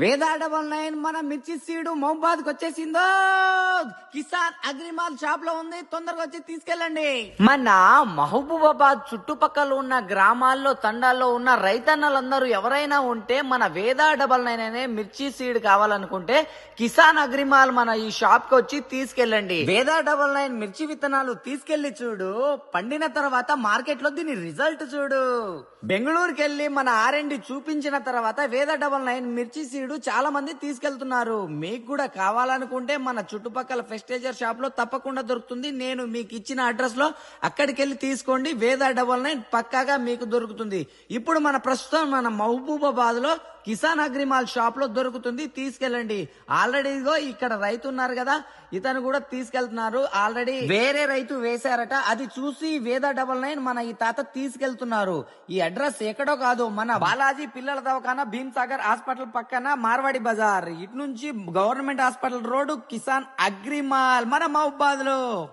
వేదా double nine మన మిర్చి seed మహబాద్కు వచ్చేసిందో. కిసాన్ అగ్రిమాల్ షాప్లో ఉంది తొందరగా వచ్చి తీసుకెళ్ళండి. మన మహబూబాబాద్ చుట్టుపక్కల ఉన్న గ్రామాల్లో తండాల్లో ఉన్న రైతన్నలందరూ ఎవరైనా ఉంటే మన వేదా డబల్ నైన్ అనే మిర్చి సీడ్ కావాలనుకుంటే కిసాన్ అగ్రిమాల్ మన ఈ షాప్కు వచ్చి తీసుకెళ్ళండి. వేదా డబల్ నైన్ మిర్చి విత్తనాలు తీసుకెళ్ళి చూడు పండిన తర్వాత మార్కెట్లో దీని రిజల్ట్ చూడు. బెంగళూరుకెళ్ళి మన ఆర్ఎండి చూపించిన తర్వాత వేదా డబల్ నైన్ మిర్చి సీడ్ చాలా మంది తీసుకెళ్తున్నారు. మీకు కూడా కావాలనుకుంటే మన చుట్టుపక్కల ఫెస్టేజర్ షాప్లో తప్పకుండా దొరుకుతుంది. నేను మీకు ఇచ్చిన అడ్రస్లో అక్కడికి వెళ్ళి తీసుకోండి. వేద డబల్ నైన్ పక్కాగా మీకు దొరుకుతుంది. ఇప్పుడు మన ప్రస్తుతం మన మహబూబాబాద్లో కిసాన్ అగ్రిమాల్ షాప్లో దొరుకుతుంది. తీసుకెళ్ళండి. ఆల్రెడీ ఇక్కడ రైతు ఉన్నారు కదా ఇతను కూడా తీసుకెళ్తున్నారు. ఆల్రెడీ వేరే రైతు వేశారట. అది చూసి వేద డబల్ నైన్ మన ఈ తాత తీసుకెళ్తున్నారు. ఈ అడ్రస్ ఎక్కడో కాదు. మన బాలాజీ పిల్లల దవాఖానా భీమ్ సాగర్ హాస్పిటల్ పక్కన మార్వాడి బజార్. ఇటు నుంచి government hospital road Kisan agri mall. మన మహబాద్లో